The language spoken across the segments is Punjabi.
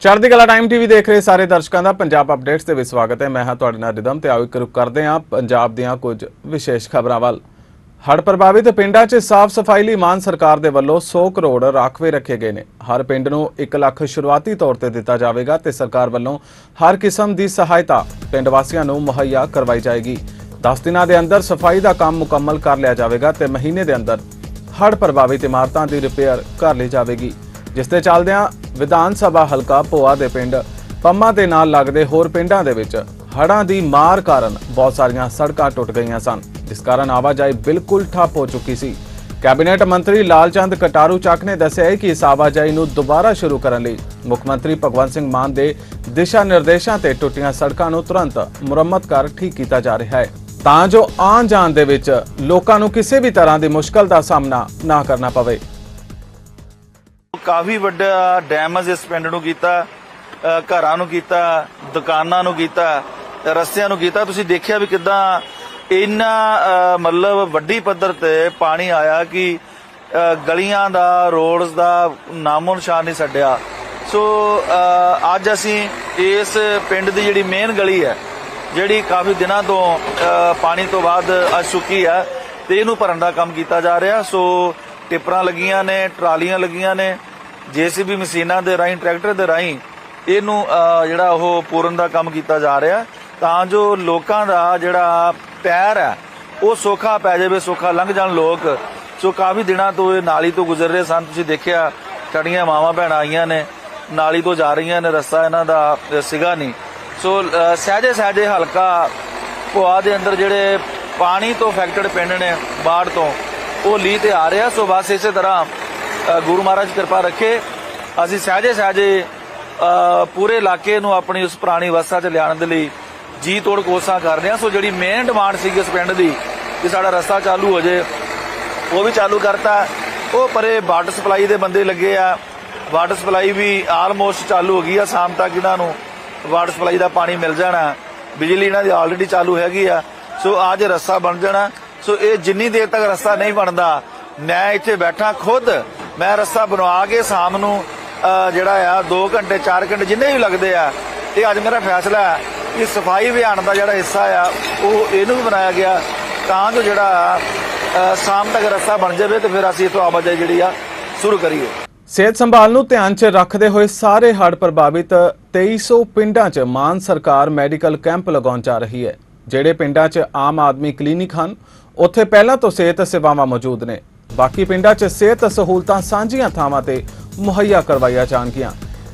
ਚੜ੍ਹਦੀ ਕਲਾ ਟਾਈਮ ਟੀਵੀ ਦੇਖ ਰਹੇ ਸਾਰੇ ਦਰਸ਼ਕਾਂ ਦਾ ਪੰਜਾਬ ਅਪਡੇਟਸ ਦੇ ਵਿੱਚ ਸਵਾਗਤ ਹੈ। ਮੈਂ ਹਾਂ ਤੁਹਾਡੇ ਨਾਲ ਰਿਦਮ ਤੇ ਆਓ ਇੱਕ ਰੁਕ ਕਰਦੇ ਹਾਂ ਪੰਜਾਬ ਦੀਆਂ ਕੁਝ ਵਿਸ਼ੇਸ਼ ਖਬਰਾਂ ਵੱਲ। ਹੜ੍ਹ ਪ੍ਰਭਾਵਿਤ ਪਿੰਡਾਂ 'ਚ ਸਾਫ਼ ਸਫ਼ਾਈ ਲਈ ਮਾਨ ਸਰਕਾਰ ਦੇ ਵੱਲੋਂ 100 ਕਰੋੜ ਰਾਖਵੇ ਰੱਖੇ ਗਏ ਨੇ। ਹਰ ਪਿੰਡ ਨੂੰ 1 ਲੱਖ ਸ਼ੁਰੂਆਤੀ ਤੌਰ ਤੇ ਦਿੱਤਾ ਜਾਵੇਗਾ ਤੇ ਸਰਕਾਰ ਵੱਲੋਂ ਹਰ ਕਿਸਮ ਦੀ ਸਹਾਇਤਾ ਪਿੰਡ ਵਾਸੀਆਂ ਨੂੰ ਮੁਹੱਈਆ ਕਰਵਾਈ ਜਾਏਗੀ। 10 ਦਿਨਾਂ ਦੇ ਅੰਦਰ ਸਫ਼ਾਈ ਦਾ ਕੰਮ ਮੁਕੰਮਲ ਕਰ ਲਿਆ ਜਾਵੇਗਾ ਤੇ ਮਹੀਨੇ ਦੇ ਅੰਦਰ ਹੜ੍ਹ ਪ੍ਰਭਾਵਿਤ ਇਮਾਰਤਾਂ ਦੀ ਰਿਪੇਅਰ ਕਰ ਲਈ ਜਾਵੇਗੀ। ਜਿਸ ਦੇ ਚੱਲਦਿਆਂ ਵਿਧਾਨ ਸਭਾ ਹਲਕਾ ਭੋਆ ਦੇ ਪਿੰਡ ਪੰਮਾ ਦੇ ਨਾਲ ਲੱਗਦੇ ਹੋਰ ਪਿੰਡਾਂ ਦੇ ਵਿੱਚ ਹੜ੍ਹਾਂ ਦੀ ਮਾਰ ਕਾਰਨ ਬਹੁਤ ਸਾਰੀਆਂ ਸੜਕਾਂ ਟੁੱਟ ਗਈਆਂ ਸਨ। ਜਿਸ ਕਾਰਨ ਆਵਾਜਾਈ ਬਿਲਕੁਲ ਠੱਪ ਹੋ ਚੁੱਕੀ ਸੀ। ਕੈਬਨਿਟ ਮੰਤਰੀ ਲਾਲਚੰਦ ਕਟਾਰੂ ਚੱਕ ਨੇ ਦੱਸਿਆ ਹੈ ਕਿ ਇਸ ਆਵਾਜਾਈ ਨੂੰ ਦੁਬਾਰਾ ਸ਼ੁਰੂ ਕਰਨ ਲਈ ਮੁੱਖ ਮੰਤਰੀ ਭਗਵੰਤ ਸਿੰਘ ਮਾਨ ਦੇ ਦਿਸ਼ਾ ਨਿਰਦੇਸ਼ਾਂ ਤੇ ਟੁੱਟੀਆਂ ਸੜਕਾਂ ਨੂੰ ਤੁਰੰਤ ਮੁਰੰਮਤ ਕਰ ਠੀਕ ਕੀਤਾ ਜਾ ਰਿਹਾ ਹੈ। ਤਾਂ ਜੋ ਆਉਣ ਜਾਣ ਦੇ ਵਿੱਚ ਲੋਕਾਂ ਨੂੰ ਕਿਸੇ ਵੀ ਤਰ੍ਹਾਂ ਦੀ ਮੁਸ਼ਕਲ ਦਾ ਸਾਹਮਣਾ ਨਾ ਕਰਨਾ ਪਵੇ। ਕਾਫੀ ਵੱਡਾ ਡੈਮੇਜ ਇਸ ਪਿੰਡ ਨੂੰ ਕੀਤਾ ਘਰਾਂ ਨੂੰ ਕੀਤਾ, ਦੁਕਾਨਾਂ ਨੂੰ ਕੀਤਾ, ਰਸਤਿਆਂ ਨੂੰ ਕੀਤਾ। ਤੁਸੀਂ ਦੇਖਿਆ ਵੀ ਕਿਦਾਂ ਇੰਨਾ ਮਤਲਬ ਵੱਡੀ ਪੱਧਰ ਤੇ ਪਾਣੀ ਆਇਆ ਕਿ ਗਲੀਆਂ ਦਾ, ਰੋਡਸ ਦਾ ਨਾਮੋ ਨਿਸ਼ਾਨ ਨਹੀਂ ਛੱਡਿਆ। ਸੋ ਅੱਜ ਅਸੀਂ ਇਸ ਪਿੰਡ ਦੀ ਜਿਹੜੀ ਮੇਨ ਗਲੀ ਹੈ, ਜਿਹੜੀ ਕਾਫੀ ਦਿਨਾਂ ਤੋਂ ਪਾਣੀ ਤੋਂ ਬਾਅਦ ਅੱਜ ਸੁੱਕੀ ਹੈ ਤੇ ਇਹਨੂੰ ਭਰਨ ਦਾ ਕੰਮ ਕੀਤਾ ਜਾ ਰਿਹਾ। ਸੋ ਟਿੱਪਰਾਂ ਲੱਗੀਆਂ ਨੇ, ਟਰਾਲੀਆਂ ਲੱਗੀਆਂ ਨੇ ਜੀਸੀਬੀ ਮਸ਼ੀਨਾਂ ਦੇ ਰਾਹੀਂ ਟਰੈਕਟਰ ਦੇ ਰਾਹੀਂ ਇਹਨੂੰ ਜਿਹੜਾ ਉਹ ਪੂਰਨ ਦਾ ਕੰਮ ਕੀਤਾ ਜਾ ਰਿਹਾ। ਤਾਂ ਜੋ ਲੋਕਾਂ ਦਾ ਜਿਹੜਾ ਪੈਰ ਹੈ ਉਹ ਸੌਖਾ ਪੈ ਜਾਵੇ ਸੌਖਾ ਲੰਘ ਜਾਣ ਲੋਕ। ਸੋ ਕਾਫੀ ਦਿਨਾਂ ਤੋਂ ਇਹ ਨਾਲੀ ਤੋਂ ਗੁਜ਼ਰ ਰਹੇ ਸਨ। ਤੁਸੀਂ ਦੇਖਿਆ ਸਾਡੀਆਂ ਮਾਵਾਂ ਭੈਣਾਂ ਆਈਆਂ ਨੇ ਨਾਲੀ ਤੋਂ ਜਾ ਰਹੀਆਂ ਨੇ ਰਸਤਾ ਇਹਨਾਂ ਦਾ ਅ, ਸੀਗਾ ਨਹੀਂ। ਸੋ ਅ, ਸਹਿਜੇ ਸਹਿਜੇ ਹਲਕਾ ਭੁਆ ਦੇ ਅੰਦਰ ਜਿਹੜੇ ਪਾਣੀ ਤੋਂ ਫੈਕਟਡ ਪਿੰਡ ਨੇ ਬਾੜ ਤੋਂ ਉਹ ਲੀ ਤੇ ਆ ਰਿਹਾ। ਸੋ ਬਸ ਇਸੇ ਤਰ੍ਹਾਂ ਗੁਰੂ ਮਹਾਰਾਜ ਕਿਰਪਾ ਰੱਖੇ। ਅਸੀਂ ਸਹਿਜੇ ਸਹਿਜੇ ਪੂਰੇ ਇਲਾਕੇ ਨੂੰ ਆਪਣੀ ਉਸ ਪੁਰਾਣੀ ਅਵਸਥਾ 'ਚ ਲਿਆਉਣ ਦੇ ਲਈ ਜੀ ਤੋੜ ਕੋਸ਼ਾਂ ਕਰ ਰਹੇ ਹਾਂ। ਸੋ ਜਿਹੜੀ ਮੇਨ ਡਿਮਾਂਡ ਸੀਗੀ ਇਸ ਪਿੰਡ ਦੀ, ਕਿ ਸਾਡਾ ਰਸਤਾ ਚਾਲੂ ਹੋ ਜੇ, ਉਹ ਵੀ ਚਾਲੂ ਕਰਤਾ। ਉਹ ਪਰੇ ਵਾਟਰ ਸਪਲਾਈ ਦੇ ਬੰਦੇ ਲੱਗੇ ਆ। ਵਾਟਰ ਸਪਲਾਈ ਵੀ ਆਲਮੋਸਟ ਚਾਲੂ ਹੋ ਗਈ ਆ, ਸ਼ਾਮ ਤੱਕ ਇਹਨਾਂ ਨੂੰ ਵਾਟਰ ਸਪਲਾਈ ਦਾ ਪਾਣੀ ਮਿਲ ਜਾਣਾ। ਬਿਜਲੀ ਇਹਨਾਂ ਦੀ ਆਲਰੇਡੀ ਚਾਲੂ ਹੈਗੀ ਆ। ਸੋ ਅੱਜ ਰਸਤਾ ਬਣ ਜਾਣਾ। ਸੋ ਇਹ ਜਿੰਨੀ ਦੇਰ ਤੱਕ ਰਸਤਾ ਨਹੀਂ ਬਣਦਾ, ਮੈਂ ਇੱਥੇ ਬੈਠਾ ਖੁਦ। ਮੈਂ ਰਸਤਾ ਬਣਵਾ ਕੇ ਸ਼ਾਮ ਨੂੰ ਜਿਹੜਾ ਆ 2 ਘੰਟੇ 4 ਘੰਟੇ ਜਿੰਨੇ ਵੀ ਲੱਗਦੇ ਆ ਇਹ ਅੱਜ ਮੇਰਾ ਫੈਸਲਾ ਹੈ ਕਿ ਸਫ਼ਾਈ ਅਭਿਆਨ ਦਾ ਜਿਹੜਾ ਹਿੱਸਾ ਆ, ਉਹ ਇਹਨੂੰ ਵੀ ਬਣਾਇਆ ਗਿਆ ਤਾਂ ਜੋ ਜਿਹੜਾ ਸ਼ਾਮ ਤੱਕ ਰਸਤਾ ਬਣ ਜਾਵੇ ਤੇ ਫਿਰ ਅਸੀਂ ਇਥੋਂ ਆਵਾਜਾਈ ਜਿਹੜੀ ਆ, ਸ਼ੁਰੂ ਕਰੀਏ। ਸਿਹਤ ਸੰਭਾਲ ਨੂੰ ਧਿਆਨ 'ਚ ਰੱਖਦੇ ਹੋਏ ਸਾਰੇ ਹੜ੍ਹ ਪ੍ਰਭਾਵਿਤ 2300 ਪਿੰਡਾਂ 'ਚ ਮਾਨ ਸਰਕਾਰ ਮੈਡੀਕਲ ਕੈਂਪ ਲਗਾਉਣ ਜਾ ਰਹੀ ਹੈ, ਜਿਹੜੇ ਪਿੰਡਾਂ 'ਚ ਆਮ ਆਦਮੀ ਕਲੀਨਿਕ ਹਨ, ਉੱਥੇ ਪਹਿਲਾਂ ਤੋਂ ਸਿਹਤ ਸੇਵਾਵਾਂ ਮੌਜੂਦ ਨੇ। ਬਾਕੀ ਪਿੰਡਾਂ 'ਚ ਸਿਹਤ ਸਹੂਲਤਾਂ ਸਾਂਝੀਆਂ ਥਾਵਾਂ ਤੇ ਮੁਹੱਈਆ ਕਰਵਾਈਆਂ ਜਾਣਗੀਆਂ।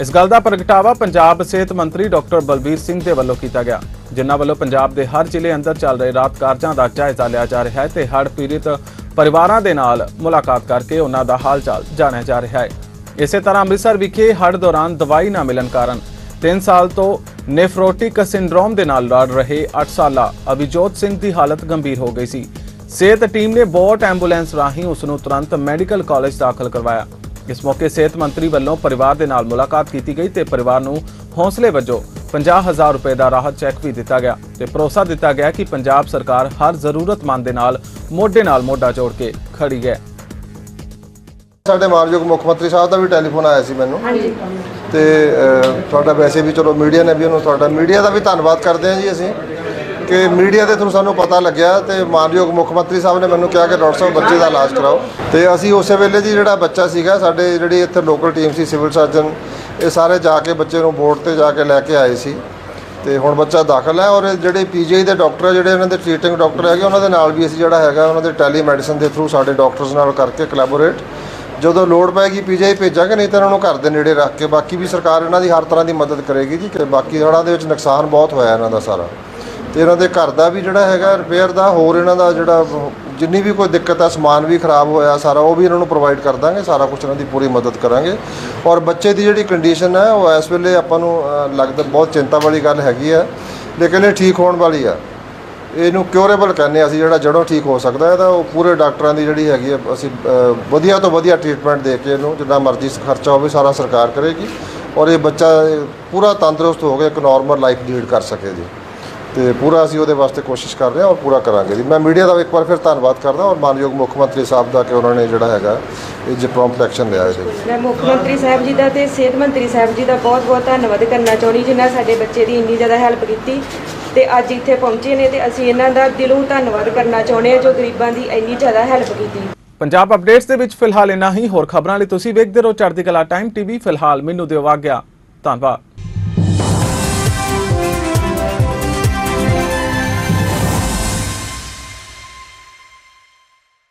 ਇਸ ਗੱਲ ਦਾ ਪ੍ਰਗਟਾਵਾ ਪੰਜਾਬ ਸਿਹਤ ਮੰਤਰੀ ਡਾਕਟਰ ਬਲਬੀਰ ਸਿੰਘ ਦੇ ਵੱਲੋਂ ਕੀਤਾ ਗਿਆ, ਜਿਨ੍ਹਾਂ ਵੱਲੋਂ ਪੰਜਾਬ ਦੇ ਹਰ ਜ਼ਿਲ੍ਹੇ ਅੰਦਰ ਚੱਲ ਰਹੇ ਰਾਤ ਕਾਰਜਾਂ ਦਾ ਜਾਇਜ਼ਾ ਲਿਆ ਜਾ ਰਿਹਾ ਹੈ ਤੇ ਹੜ੍ਹ ਪੀੜਿਤ ਪਰਿਵਾਰਾਂ ਦੇ ਨਾਲ ਮੁਲਾਕਾਤ ਕਰਕੇ ਉਹਨਾਂ ਦਾ ਹਾਲ ਚਾਲ ਜਾਣਿਆ ਜਾ ਰਿਹਾ ਹੈ। ਇਸੇ ਤਰ੍ਹਾਂ ਅੰਮ੍ਰਿਤਸਰ ਵਿਖੇ ਹੜ੍ਹ ਦੌਰਾਨ ਦਵਾਈ ਨਾ ਮਿਲਣ ਕਾਰਨ 3 ਸਾਲ ਤੋਂ ਨੇਫਰੋਟਿਕ ਸਿੰਡਰੋਮ ਦੇ ਨਾਲ ਲੜ ਰਹੇ 8 ਸਾਲਾ ਅਭਿਜੋਤ ਸਿੰਘ ਦੀ ਹਾਲਤ ਗੰਭੀਰ ਹੋ ਗਈ ਸੀ। ਸਿਹਤ ਟੀਮ ਨੇ ਬੋਟ ਐਂਬੂਲੈਂਸ ਰਾਹੀਂ ਉਸ ਨੂੰ ਤੁਰੰਤ ਮੈਡੀਕਲ ਕਾਲਜ ਦਾਖਲ ਕਰਵਾਇਆ। ਇਸ ਮੌਕੇ ਸਿਹਤ ਮੰਤਰੀ ਵੱਲੋਂ ਪਰਿਵਾਰ ਦੇ ਨਾਲ ਮੁਲਾਕਾਤ ਕੀਤੀ ਗਈ ਤੇ ਪਰਿਵਾਰ ਨੂੰ ਹੌਸਲੇ ਵਜੋਂ 50000 ਰੁਪਏ ਦਾ ਰਾਹਤ ਚੈੱਕ ਵੀ ਦਿੱਤਾ ਗਿਆ ਤੇ ਭਰੋਸਾ ਦਿੱਤਾ ਗਿਆ ਕਿ ਪੰਜਾਬ ਸਰਕਾਰ ਹਰ ਜ਼ਰੂਰਤਮੰਦ ਦੇ ਨਾਲ ਮੋਢੇ ਨਾਲ ਮੋਢਾ ਜੋੜ ਕੇ ਖੜੀ ਹੈ। ਸਾਡੇ ਮਾਨਯੋਗ ਮੁੱਖ ਮੰਤਰੀ ਸਾਹਿਬ ਦਾ ਵੀ ਟੈਲੀਫੋਨ ਆਇਆ ਸੀ ਮੈਨੂੰ। ਤੇ ਤੁਹਾਡਾ ਵੈਸੇ ਵੀ ਚਲੋ ਮੀਡੀਆ ਨੇ ਵੀ ਉਹਨੂੰ ਤੁਹਾਡਾ ਮੀਡੀਆ ਦਾ ਵੀ ਧੰਨਵਾਦ ਕਰਦੇ ਹਾਂ ਜੀ ਅਸੀਂ। ਕਿ ਮੀਡੀਆ ਦੇ ਥਰੂ ਸਾਨੂੰ ਪਤਾ ਲੱਗਿਆ ਤੇ ਮਾਨਯੋਗ ਮੁੱਖ ਮੰਤਰੀ ਸਾਹਿਬ ਨੇ ਮੈਨੂੰ ਕਿਹਾ ਕਿ ਡਾਕਟਰ ਸਾਹਿਬ ਬੱਚੇ ਦਾ ਇਲਾਜ ਕਰਾਓ। ਤੇ ਅਸੀਂ ਉਸੇ ਵੇਲੇ ਜੀ ਜਿਹੜਾ ਬੱਚਾ ਸੀਗਾ, ਸਾਡੇ ਜਿਹੜੀ ਇੱਥੇ ਲੋਕਲ ਟੀਮ ਸੀ, ਸਿਵਲ ਸਰਜਨ, ਇਹ ਸਾਰੇ ਜਾ ਕੇ ਬੱਚੇ ਨੂੰ ਬੋਰਡ ਤੇ ਜਾ ਕੇ ਲੈ ਕੇ ਆਏ ਸੀ। ਤੇ ਹੁਣ ਬੱਚਾ ਦਾਖਲ ਹੈ ਔਰ ਇਹ ਜਿਹੜੇ ਪੀਜੀਆਈ ਦੇ ਡਾਕਟਰ ਜਿਹੜੇ ਇਹਨਾਂ ਦੇ ਟ੍ਰੀਟਿੰਗ ਡਾਕਟਰ ਹੈਗੇ, ਉਹਨਾਂ ਦੇ ਨਾਲ ਵੀ ਅਸੀਂ ਜਿਹੜਾ ਹੈਗਾ, ਉਹਨਾਂ ਦੇ ਟੈਲੀਮੈਡੀਸਨ ਦੇ ਥਰੂ ਸਾਡੇ ਡਾਕਟਰਸ ਨਾਲ ਕਰਕੇ ਕੋਲੈਬੋਰੇਟ ਜਦੋਂ ਲੋੜ ਪੈਗੀ ਪੀਜੀਆਈ ਭੇਜਾਂਗੇ, ਨਹੀਂ ਤਾਂ ਇਹਨਾਂ ਨੂੰ ਘਰ ਦੇ ਨੇੜੇ ਰੱਖ ਕੇ ਬਾਕੀ ਵੀ ਸਰਕਾਰ ਇਹਨਾਂ ਦੀ ਹਰ ਤਰ੍ਹਾਂ ਦੀ ਮਦਦ ਕਰੇਗੀ ਜੀ, ਕਿ ਬਾਕੀ ਹੜ੍ਹਾਂ ਦੇ ਵਿੱਚ ਨੁਕਸਾਨ ਬਹੁਤ ਹੋਇਆ ਇਹਨਾਂ ਦਾ ਸਾਰਾ। ਤੇ ਇਹਨਾਂ ਦੇ ਘਰ ਦਾ ਵੀ ਜਿਹੜਾ ਹੈਗਾ ਰਿਪੇਅਰ ਦਾ, ਹੋਰ ਇਹਨਾਂ ਦਾ ਜਿਹੜਾ ਜਿੰਨੀ ਵੀ ਕੋਈ ਦਿੱਕਤ ਆ, ਸਮਾਨ ਵੀ ਖਰਾਬ ਹੋਇਆ ਸਾਰਾ, ਉਹ ਵੀ ਇਹਨਾਂ ਨੂੰ ਪ੍ਰੋਵਾਈਡ ਕਰ ਦਾਂਗੇ, ਸਾਰਾ ਕੁਝ ਇਹਨਾਂ ਦੀ ਪੂਰੀ ਮਦਦ ਕਰਾਂਗੇ। ਔਰ ਬੱਚੇ ਦੀ ਜਿਹੜੀ ਕੰਡੀਸ਼ਨ ਹੈ ਉਹ ਇਸ ਵੇਲੇ ਆਪਾਂ ਨੂੰ ਲੱਗਦਾ ਬਹੁਤ ਚਿੰਤਾ ਵਾਲੀ ਗੱਲ ਹੈਗੀ ਆ, ਲੇਕਿਨ ਇਹ ਠੀਕ ਹੋਣ ਵਾਲੀ ਆ। ਇਹਨੂੰ ਕਿਉਰੇਬਲ ਕਹਿੰਦੇ ਹਾਂ ਅਸੀਂ, ਜਿਹੜਾ ਜੜੋਂ ਠੀਕ ਹੋ ਸਕਦਾ ਹੈ, ਤਾਂ ਉਹ ਪੂਰੇ ਡਾਕਟਰਾਂ ਦੀ ਜਿਹੜੀ ਹੈਗੀ ਹੈ ਅਸੀਂ ਵਧੀਆ ਤੋਂ ਵਧੀਆ ਟ੍ਰੀਟਮੈਂਟ ਦੇ ਕੇ ਇਹਨੂੰ, ਜਿੰਨਾ ਮਰਜ਼ੀ ਖਰਚਾ ਹੋਵੇ, ਸਾਰਾ ਸਰਕਾਰ ਕਰੇਗੀ। ਔਰ ਇਹ ਬੱਚਾ ਪੂਰਾ ਤੰਦਰੁਸਤ ਹੋ ਕੇ ਇੱਕ ਨਾਰਮਲ ਲਾਈਫ ਲੀਡ ਕਰ ਸਕੇ ਜੀ। ਤੇ ਪੂਰਾ ਅਸੀਂ ਉਹਦੇ ਵਾਸਤੇ ਕੋਸ਼ਿਸ਼ ਕਰ ਰਹੇ ਹਾਂ ਔਰ ਪੂਰਾ ਕਰਾਂਗੇ ਜੀ। ਮੈਂ ਮੀਡੀਆ ਦਾ ਇੱਕ ਵਾਰ ਫਿਰ ਧੰਨਵਾਦ ਕਰਦਾ ਔਰ ਮਾਨਯੋਗ ਮੁੱਖ ਮੰਤਰੀ ਸਾਹਿਬ ਦਾ ਕਿ ਉਹਨਾਂ ਨੇ ਜਿਹੜਾ ਹੈਗਾ ਇਹ ਜੇ ਪ੍ਰੌਮਪਟ ਐਕਸ਼ਨ ਲਿਆ ਇਹਦੇ ਵਿੱਚ। ਮੈਂ ਮੁੱਖ ਮੰਤਰੀ ਸਾਹਿਬ ਜੀ ਦਾ ਤੇ ਸਿਹਤ ਮੰਤਰੀ ਸਾਹਿਬ ਜੀ ਦਾ ਬਹੁਤ ਬਹੁਤ ਧੰਨਵਾਦ ਕਰਨਾ ਚਾਹੁੰਦੀ ਜਿਨ੍ਹਾਂ ਸਾਡੇ ਬੱਚੇ ਦੀ ਇੰਨੀ ਜ਼ਿਆਦਾ ਹੈਲਪ ਕੀਤੀ ਤੇ ਅੱਜ ਇੱਥੇ ਪਹੁੰਚੇ ਨੇ ਤੇ ਅਸੀਂ ਇਹਨਾਂ ਦਾ ਦਿਲੋਂ ਧੰਨਵਾਦ ਕਰਨਾ ਚਾਹੁੰਦੇ ਹਾਂ ਜੋ ਗਰੀਬਾਂ ਦੀ ਇੰਨੀ ਜ਼ਿਆਦਾ ਹੈਲਪ ਕੀਤੀ। ਪੰਜਾਬ ਅਪਡੇਟਸ ਦੇ ਵਿੱਚ ਫਿਲਹਾਲ ਇੰਨਾ ਹੀ। ਹੋਰ ਖਬਰਾਂ ਲਈ ਤੁਸੀਂ ਵੇਖਦੇ ਰਹੋ ਚੜ੍ਹਦੀ ਕਲਾ ਟਾਈਮ ਟੀਵੀ ਫਿਲਹਾਲ ਮੈਨੂੰ ਦਿਓ ਆਗਿਆ। ਧੰਨਵਾਦ।